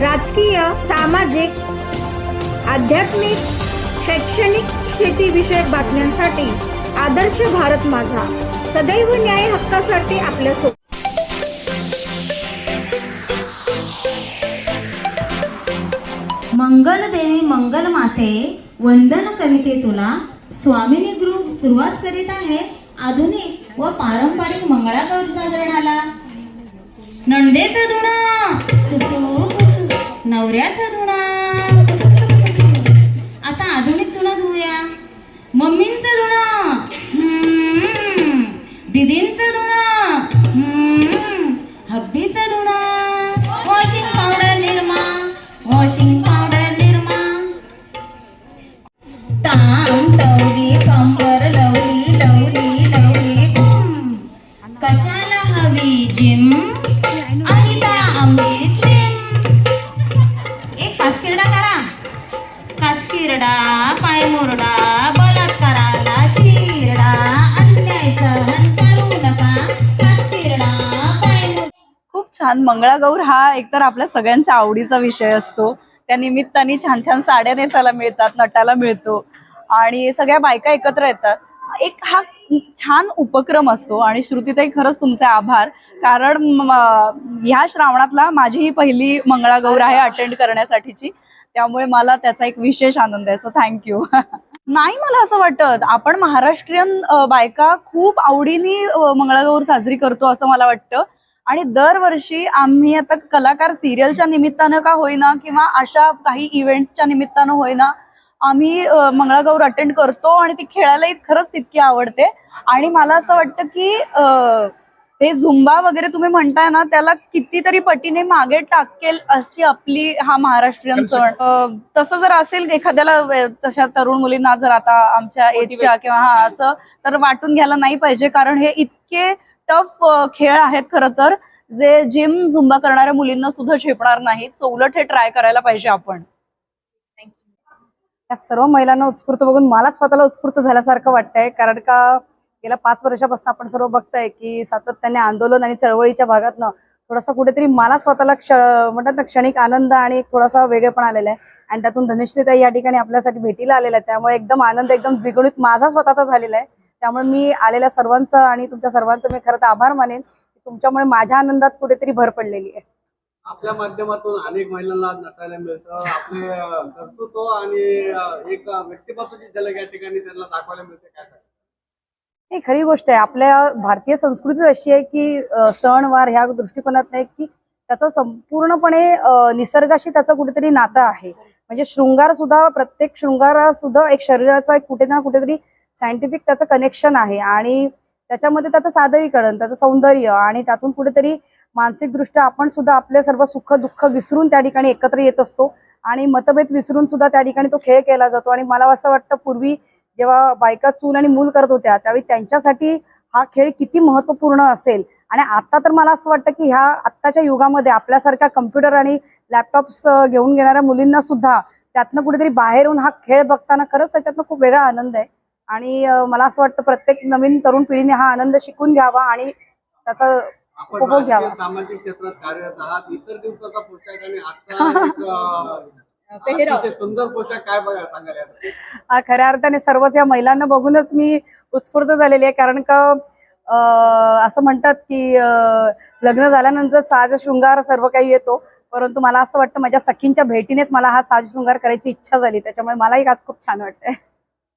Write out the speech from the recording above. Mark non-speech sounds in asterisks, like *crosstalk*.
राजकीय सामाजिक आध्यात्मिक शैक्षणिक शेतीविषयक बातम्यांसाठी आदर्श भारत माझा. सदैव न्याय हक्कासाठी आपल्यासोबत मंगल देवी मंगल माते वंदन करीते तुला. स्वामिनी ग्रुप सुरुवात करीत आहे आधुनिक व पारंपरिक मंगळागौर जागरणाला. नंदेचा धुणा! कुसू नवऱ्याचा धुणा. कुसू आता आधुनिक धुणा धुवूया मम्मींचा धुणा. काचकिरडा करा. काचकिरडा पायमोरडा बलात्काराला चिरडा अन्याय सहन करू नका. काचकिरडा पाय खूप छान. मंगळागौर हा एकतर आपल्या सगळ्यांच्या आवडीचा विषय असतो. त्या निमित्ताने छान छान साड्या नेसायला मिळतात नटायला मिळतो. आणि सगळ्या बायका एकत्र येतात. एक हा छान उपक्रम असतो आणि श्रुतीताई खरंच तुमचे आभार. कारण ह्या श्रावणातला माझी ही पहिली मंगळागौर आहे अटेंड करण्यासाठीची. त्यामुळे मला त्याचा एक विशेष आनंद आहे. सो थँक्यू *laughs* नाही मला असं वाटत आपण महाराष्ट्रीयन बायका खूप आवडीने मंगळागौर साजरी करतो असं मला वाटतं. आणि दरवर्षी आम्ही आता कलाकार सिरियलच्या निमित्तानं का होईना किंवा अशा काही इव्हेंट्सच्या निमित्तानं होईना आम्ही मंगळागौर अटेंड करतो आणि ती खेळायलाही खरंच तितकी आवडते. आणि मला असं वाटतं की ते झुंबा वगैरे तुम्ही म्हणताय ना त्याला कितीतरी पटीने मागे टाकेल अशी आपली हा महाराष्ट्रीयन सण. तसं जर असेल एखाद्याला तशा तरुण मुलींना जर आता आमच्या एजच्या किंवा हा असं तर वाटून घ्यायला नाही पाहिजे. कारण हे इतके टफ खेळ आहेत खरं तर जे जिम झुंबा करणाऱ्या मुलींना सुद्धा झेपणार नाहीत. सो उलट हे ट्राय करायला पाहिजे आपण. या सर्व महिलांना उत्स्फूर्त बघून मला स्वतःला उत्स्फूर्त झाल्यासारखं वाटतंय. कारण का गेल्या पाच वर्षापासून आपण सर्व बघताय की सातत्याने आंदोलन आणि चळवळीच्या भागातनं थोडासा कुठेतरी मला स्वतःला क्ष म्हणतात ना क्षणिक आनंद आणि एक थोडासा वेगळेपण आलेला आहे. आणि त्यातून धनश्रीताई या ठिकाणी आपल्यासाठी भेटीला आलेला आहे त्यामुळे एकदम आनंद एकदम द्विगुणित माझा स्वतःचा झालेला आहे. त्यामुळे मी आलेल्या सर्वांचं आणि तुमच्या सर्वांचं मी खरं तर आभार मानेन. तुमच्यामुळे माझ्या आनंदात कुठेतरी भर पडलेली आहे. आपल्या माध्यमातून अनेक महिलांना नटायला मिळतं. आपले कर्तृत्व आणि अं, एक व्यक्तिमत्वाची झलक या ठिकाणी त्यांना दाखवायला मिळते काय सांगाल? ही खरी गोष्ट आहे. आपल्या भारतीय संस्कृती अशी आहे की अ, सणवार ह्या दृष्टिकोनात नाही की त्याचा संपूर्णपणे निसर्गाशी त्याचा कुठेतरी नातं आहे. म्हणजे शृंगार सुद्धा प्रत्येक शृंगारा सुद्धा एक शरीराचा एक कुठे ना कुठेतरी सायंटिफिक त्याचं कनेक्शन आहे. आणि त्याच्यामध्ये त्याचं सादरीकरण त्याचं सौंदर्य आणि त्यातून कुठेतरी मानसिकदृष्ट्या आपण सुद्धा आपले सर्व सुख दुःख विसरून त्या ठिकाणी एकत्र येत असतो. आणि मतभेद विसरून सुद्धा त्या ठिकाणी तो खेळ केला जातो. आणि मला असं वाटतं पूर्वी जेव्हा बायका चूल आणि मूल करत होत्या त्यावेळी त्यांच्यासाठी हा खेळ किती महत्त्वपूर्ण असेल? आणि आता तर मला असं वाटतं की ह्या आत्ताच्या युगामध्ये आपल्यासारख्या कम्प्युटर आणि लॅपटॉप्स घेऊन घेणाऱ्या मुलींना सुद्धा त्यातनं कुठेतरी बाहेरून हा खेळ बघताना खरंच त्याच्यातनं खूप वेगळा आनंद आहे. आणि मला असं वाटतं प्रत्येक नवीन तरुण पिढीने हा आनंद शिकून घ्यावा आणि त्याचा उपभोग घ्यावा. सामाजिक क्षेत्रात कार्यरत आहात. इतर दिवसाचा पोशाख आणि आजचा *laughs* एक, अं, अतिशय सुंदर पोशाख काय बघा सांगाल यात? खऱ्या अर्थाने सर्वच या महिलांना बघूनच मी उत्स्फूर्त झालेली आहे. कारण का असं म्हणतात की लग्न झाल्यानंतर साज शृंगार सर्व काही येतो. परंतु मला असं वाटतं माझ्या सखींच्या भेटीनेच मला हा साज शृंगार करायची इच्छा झाली. त्याच्यामुळे मलाही आज खूप छान वाटतंय.